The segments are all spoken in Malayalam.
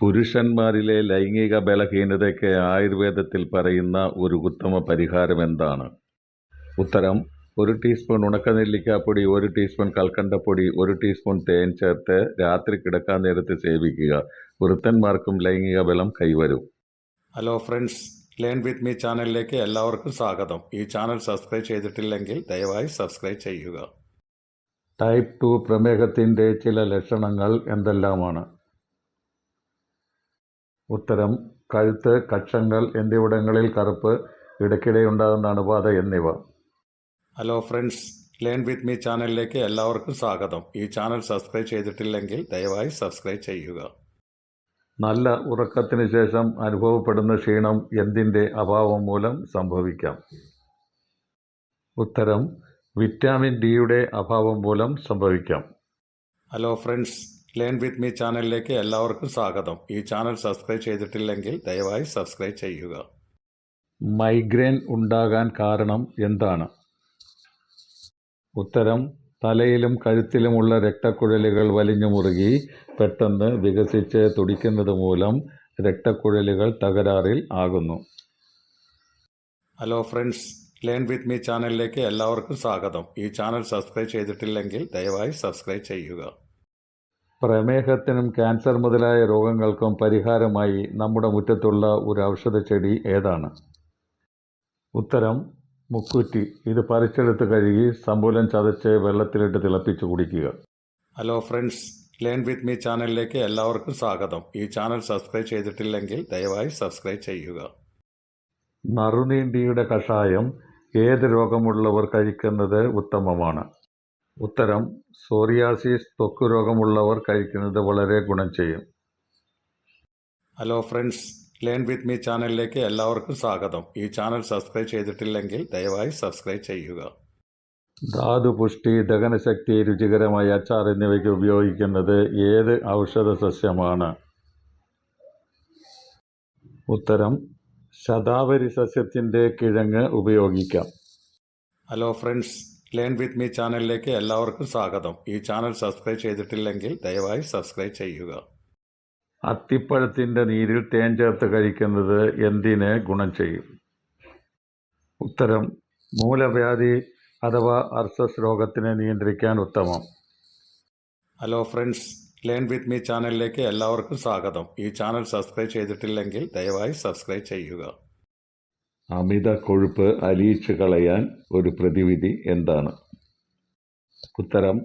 പുരുഷന്മാരിലെ ലൈംഗിക ബലഹീനതയ്ക്ക് ആയുർവേദത്തിൽ പറയുന്ന ഒരു ഉത്തമ പരിഹാരം എന്താണ് ഉത്തരം ഒരു ടീസ്പൂൺ ഉണക്കനെല്ലിക്കാപ്പൊടി ഒരു ടീസ്പൂൺ കൽക്കണ്ടപ്പൊടി ഒരു ടീസ്പൂൺ തേൻ ചേർത്ത് രാത്രി കിടക്കാൻ നേരത്ത് സേവിക്കുക. വൃത്തന്മാർക്കും ലൈംഗിക ബലം കൈവരും. Hello friends learn with me ചാനലിലേക്ക് എല്ലാവർക്കും സ്വാഗതം ഈ ചാനൽ സബ്സ്ക്രൈബ് ചെയ്തിട്ടില്ലെങ്കിൽ ദയവായി സബ്സ്ക്രൈബ് ചെയ്യുക ടൈപ്പ് ടു പ്രമേഹത്തിന്റെ ചില ലക്ഷണങ്ങൾ എന്തെല്ലാമാണ്? ഉത്തരം കഴുത്ത്, കക്ഷങ്ങൾ എന്നിവിടങ്ങളിൽ കറുപ്പ്, ഇടയ്ക്കിടെ ഉണ്ടാകുന്ന അണുബാധ എന്നിവ. Hello friends learn with me ചാനലിലേക്ക് എല്ലാവർക്കും സ്വാഗതം ഈ ചാനൽ സബ്സ്ക്രൈബ് ചെയ്തിട്ടില്ലെങ്കിൽ ദയവായി സബ്സ്ക്രൈബ് ചെയ്യുക നല്ല ഉറക്കത്തിന് ശേഷം അനുഭവപ്പെടുന്ന ക്ഷീണം എന്തിന്റെ അഭാവം മൂലം സംഭവിക്കാം? ഉത്തരം വിറ്റാമിൻ ഡിയുടെ അഭാവം മൂലം സംഭവിക്കാം. Hello friends learn with me ചാനലിലേക്ക് എല്ലാവർക്കും സ്വാഗതം ഈ ചാനൽ സബ്സ്ക്രൈബ് ചെയ്തിട്ടില്ലെങ്കിൽ ദയവായി സബ്സ്ക്രൈബ് ചെയ്യുക മൈഗ്രെയിൻ ഉണ്ടാകാൻ കാരണം എന്താണ്? ഉത്തരം തലയിലും കഴുത്തിലുമുള്ള രക്തക്കുഴലുകൾ വലിഞ്ഞു മുറുകി പെട്ടെന്ന് വികസിച്ച് തുടിക്കുന്നത് മൂലം രക്തക്കുഴലുകൾ തകരാറിൽ ആകുന്നു. Hello friends learn with me ചാനലിലേക്ക് എല്ലാവർക്കും സ്വാഗതം ഈ ചാനൽ സബ്സ്ക്രൈബ് ചെയ്തിട്ടില്ലെങ്കിൽ ദയവായി സബ്സ്ക്രൈബ് ചെയ്യുക പ്രമേഹത്തിനും ക്യാൻസർ മുതലായ രോഗങ്ങൾക്കും പരിഹാരമായി നമ്മുടെ മുറ്റത്തുള്ള ഒരു ഔഷധ ചെടി ഏതാണ്? ഉത്തരം മുക്കുറ്റി. ഇത് പറിച്ചെടുത്ത് കഴുകി സമ്പൂലം ചതച്ച് വെള്ളത്തിലിട്ട് തിളപ്പിച്ച് കുടിക്കുക. Hello friends learn with me ചാനലിലേക്ക് എല്ലാവർക്കും സ്വാഗതം ഈ ചാനൽ സബ്സ്ക്രൈബ് ചെയ്തിട്ടില്ലെങ്കിൽ ദയവായി സബ്സ്ക്രൈബ് ചെയ്യുക നറുനീണ്ടിയുടെ കഷായം ഏത് രോഗമുള്ളവർ കഴിക്കുന്നത് ഉത്തമമാണ്? ഉത്തരം സോറിയാസിസ് ത്വക്ക് രോഗമുള്ളവർ കഴിക്കുന്നത് വളരെ ഗുണം ചെയ്യും. Hello friends learn with me ചാനലിലേക്ക് എല്ലാവർക്കും സ്വാഗതം. ഈ ചാനൽ സബ്സ്ക്രൈബ് ചെയ്തിട്ടില്ലെങ്കിൽ ദയവായി സബ്സ്ക്രൈബ് ചെയ്യുക. ധാതു പുഷ്ടി ദഹനശക്തി, രുചികരമായ അച്ചാർ എന്നിവയ്ക്ക് ഉപയോഗിക്കുന്നത് ഏത് ഔഷധ സസ്യമാണ്? ഉത്തരം ശതാവരി സസ്യത്തിന്റെ കിഴങ്ങ് ഉപയോഗിക്കാം. Hello friends learn with me ചാനലിലേക്ക് എല്ലാവർക്കും സ്വാഗതം ഈ ചാനൽ സബ്സ്ക്രൈബ് ചെയ്തിട്ടില്ലെങ്കിൽ ദയവായി സബ്സ്ക്രൈബ് ചെയ്യുക അത്തിപ്പഴത്തിന്റെ നീരിൽ തേൻ ചേർത്ത് കഴിക്കുന്നത് എന്തിന് ഗുണം ചെയ്യും? ഉത്തരം മൂലവ്യാധി അഥവാ അർസസ് രോഗത്തിനെ നിയന്ത്രിക്കാൻ ഉത്തമം. Hello friends learn with me ചാനലിലേക്ക് എല്ലാവർക്കും സ്വാഗതം ഈ ചാനൽ സബ്സ്ക്രൈബ് ചെയ്തിട്ടില്ലെങ്കിൽ ദയവായി സബ്സ്ക്രൈബ് ചെയ്യുക അമിത കൊഴുപ്പ് അലിയിച്ചു കളയാൻ ഒരു പ്രതിവിധി എന്താണ്? ഉത്തരം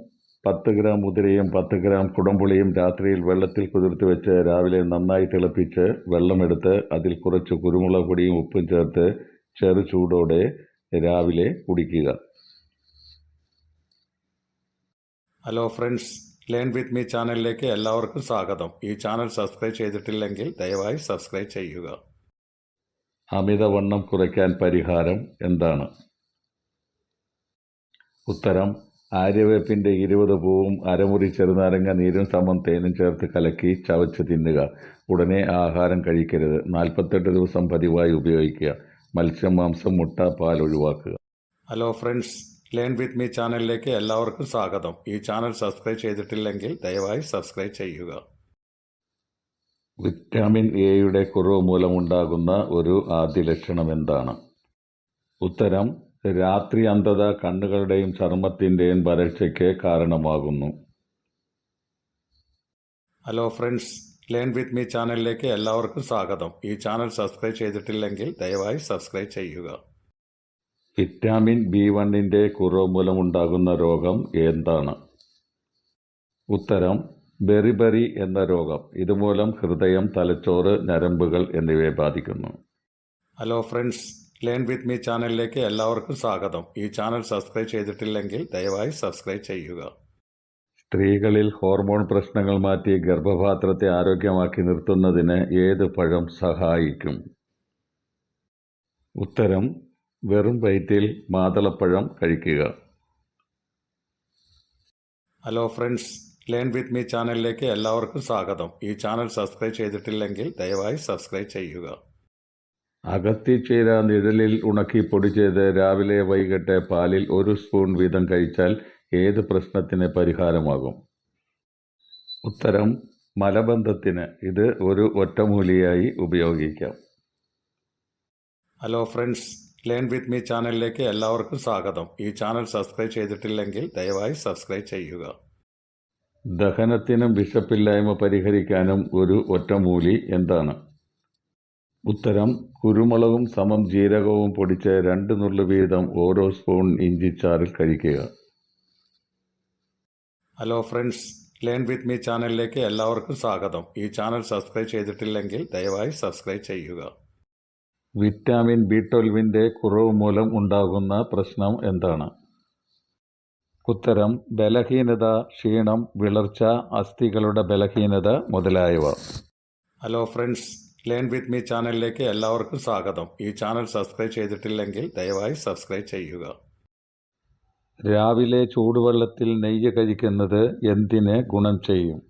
പത്ത് ഗ്രാം മുതിരയും പത്ത് ഗ്രാം കുടംപുളിയും രാത്രിയിൽ വെള്ളത്തിൽ കുതിർത്ത് വെച്ച് രാവിലെ നന്നായി തിളപ്പിച്ച് വെള്ളമെടുത്ത് അതിൽ കുറച്ച് കുരുമുളക് പൊടിയും ഉപ്പും ചേർത്ത് ചെറു ചൂടോടെ രാവിലെ കുടിക്കുക. Hello friends learn with me ചാനലിലേക്ക് എല്ലാവർക്കും സ്വാഗതം ഈ ചാനൽ സബ്സ്ക്രൈബ് ചെയ്തിട്ടില്ലെങ്കിൽ ദയവായി സബ്സ്ക്രൈബ് ചെയ്യുക അമിതവണ്ണം കുറയ്ക്കാൻ പരിഹാരം എന്താണ്? ഉത്തരം ആര്യവേപ്പിന്റെ ഇരുപത് പൂവും അരമുറി ചെറുനാരങ്ങ നീരും സമം തേനും ചേർത്ത് കലക്കി ചവച്ച് തിന്നുക. ഉടനെ ആഹാരം കഴിക്കരുത്. നാൽപ്പത്തെട്ട് ദിവസം പതിവായി ഉപയോഗിക്കുക. മത്സ്യം, മാംസം, മുട്ട, പാൽ ഒഴിവാക്കുക. Hello friends learn with me ചാനലിലേക്ക് എല്ലാവർക്കും സ്വാഗതം ഈ ചാനൽ സബ്സ്ക്രൈബ് ചെയ്തിട്ടില്ലെങ്കിൽ ദയവായി സബ്സ്ക്രൈബ് ചെയ്യുക വിറ്റാമിൻ എയുടെ കുറവ് മൂലമുണ്ടാകുന്ന ഒരു ആദ്യ ലക്ഷണം എന്താണ്? ഉത്തരം രാത്രി അന്ധത കണ്ണുകളുടെയും ചർമ്മത്തിന്റെയും വരൾച്ചയ്ക്ക് കാരണമാകുന്നു. Hello friends learn with me ചാനലിലേക്ക് എല്ലാവർക്കും സ്വാഗതം ഈ ചാനൽ സബ്സ്ക്രൈബ് ചെയ്തിട്ടില്ലെങ്കിൽ ദയവായി സബ്സ്ക്രൈബ് ചെയ്യുക വിറ്റാമിൻ ബി വണ്ണിന്റെ കുറവ് മൂലമുണ്ടാകുന്ന രോഗം എന്താണ്? ഉത്തരം ബെറിബറി എന്ന രോഗം. ഇതുമൂലം ഹൃദയം, തലച്ചോറ്, ഞരമ്പുകൾ എന്നിവയെ ബാധിക്കുന്നു. Hello friends learn with me ചാനലിലേക്ക് എല്ലാവർക്കും സ്വാഗതം ഈ ചാനൽ സബ്സ്ക്രൈബ് ചെയ്തിട്ടില്ലെങ്കിൽ ദയവായി സബ്സ്ക്രൈബ് ചെയ്യുക സ്ത്രീകളിൽ ഹോർമോൺ പ്രശ്നങ്ങൾ മാറ്റി ഗർഭപാത്രത്തെ ആരോഗ്യമാക്കി നിർത്തുന്നതിന് ഏത് പഴം സഹായിക്കും? ഉത്തരം വെറും വയറ്റിൽ മാതളപ്പഴം കഴിക്കുക. Hello friends learn with me ചാനലിലേക്ക് എല്ലാവർക്കും സ്വാഗതം. ഈ ചാനൽ സബ്സ്ക്രൈബ് ചെയ്തിട്ടില്ലെങ്കിൽ ദയവായി സബ്സ്ക്രൈബ് ചെയ്യുക. അകത്തിച്ചീര നിഴലിൽ ഉണക്കി പൊടി ചെയ്ത് രാവിലെ വൈകിട്ട് പാലിൽ ഒരു സ്പൂൺ വീതം കഴിച്ചാൽ ഏത് പ്രശ്നത്തിന് പരിഹാരമാകും? ഉത്തരം മലബന്ധത്തിന് ഇത് ഒരു ഒറ്റമൂലിയായി ഉപയോഗിക്കാം. Hello friends learn with me ചാനലിലേക്ക് എല്ലാവർക്കും സ്വാഗതം. ഈ ചാനൽ സബ്സ്ക്രൈബ് ചെയ്തിട്ടില്ലെങ്കിൽ ദയവായി സബ്സ്ക്രൈബ് ചെയ്യുക. ദഹനത്തിനും വിശപ്പില്ലായ്മ പരിഹരിക്കാനും ഒരു ഒറ്റമൂലി എന്താണ്? ഉത്തരം കുരുമുളകും സമം ജീരകവും പൊടിച്ച് രണ്ട് നുള്ളു വീതം ഓരോ സ്പൂൺ ഇഞ്ചിച്ചാറിൽ കഴിക്കുക. Hello friends learn with me ചാനലിലേക്ക് എല്ലാവർക്കും സ്വാഗതം. ഈ ചാനൽ സബ്സ്ക്രൈബ് ചെയ്തിട്ടില്ലെങ്കിൽ ദയവായി സബ്സ്ക്രൈബ് ചെയ്യുക. വിറ്റാമിൻ ബി ട്വൽവിന്റെ കുറവ് മൂലം ഉണ്ടാകുന്ന പ്രശ്നം എന്താണ്? ഉത്തരം ബലഹീനത ക്ഷീണം വിളർച്ച അസ്ഥികളുടെ ബലഹീനത മുതലായവ. Hello friends learn with me ചാനലിലേക്ക് എല്ലാവർക്കും സ്വാഗതം. ഈ ചാനൽ സബ്സ്ക്രൈബ് ചെയ്തിട്ടില്ലെങ്കിൽ ദയവായി സബ്സ്ക്രൈബ് ചെയ്യുക. രാവിലെ ചൂടുവെള്ളത്തിൽ നെയ്യ് കഴിക്കുന്നത് എന്തിന് ഗുണം ചെയ്യും?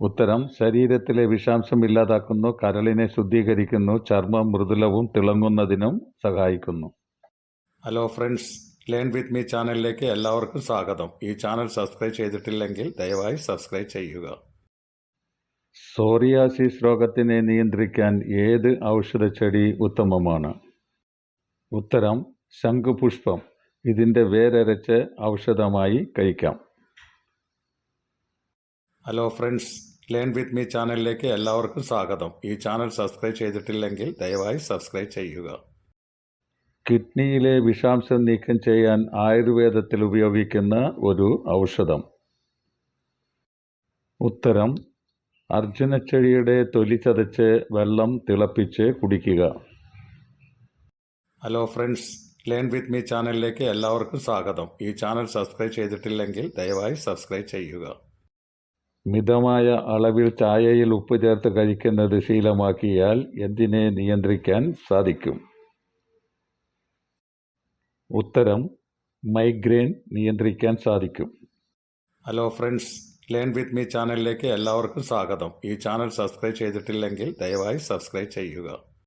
ഉത്തരം ശരീരത്തിലെ വിഷാംശം ഇല്ലാതാക്കുന്നു കരളിനെ ശുദ്ധീകരിക്കുന്നു ചർമ്മം മൃദുലവും തിളങ്ങുന്നതിനും സഹായിക്കുന്നു. Hello friends learn with me ചാനലിലേക്ക് എല്ലാവർക്കും സ്വാഗതം. ഈ ചാനൽ സബ്സ്ക്രൈബ് ചെയ്തിട്ടില്ലെങ്കിൽ ദയവായി സബ്സ്ക്രൈബ് ചെയ്യുക. സോറിയാസിസ് രോഗത്തിനെ നിയന്ത്രിക്കാൻ ഏത് ഔഷധച്ചെടി ഉത്തമമാണ്? ഉത്തരം ശംഖുപുഷ്പം. ഇതിന്റെ വേരരച്ച് ഔഷധമായി കഴിക്കാം. Hello friends learn with me ചാനലിലേക്ക് എല്ലാവർക്കും സ്വാഗതം. ഈ ചാനൽ സബ്സ്ക്രൈബ് ചെയ്തിട്ടില്ലെങ്കിൽ ദയവായി സബ്സ്ക്രൈബ് ചെയ്യുക. കിഡ്നിയിലെ വിഷാംശം നീക്കം ചെയ്യാൻ ആയുർവേദത്തിൽ ഉപയോഗിക്കുന്ന ഒരു ഔഷധം. ഉത്തരം അർജുനച്ചെടിയുടെ തൊലി ചതച്ച് വെള്ളം തിളപ്പിച്ച് കുടിക്കുക. Hello friends learn with me ചാനലിലേക്ക് എല്ലാവർക്കും സ്വാഗതം. ഈ ചാനൽ സബ്സ്ക്രൈബ് ചെയ്തിട്ടില്ലെങ്കിൽ ദയവായി സബ്സ്ക്രൈബ് ചെയ്യുക. മിതമായ അളവിൽ ചായയിൽ ഉപ്പ് ചേർത്ത് കഴിക്കുന്നത് ശീലമാക്കിയാൽ എന്തിനെ നിയന്ത്രിക്കാൻ സാധിക്കും? ഉത്തരം മൈഗ്രെയിൻ നിയന്ത്രിക്കാൻ സാധിക്കും. Hello friends learn with me ചാനലിലേക്ക് എല്ലാവർക്കും സ്വാഗതം. ഈ ചാനൽ സബ്സ്ക്രൈബ് ചെയ്തിട്ടില്ലെങ്കിൽ ദയവായി സബ്സ്ക്രൈബ് ചെയ്യുക.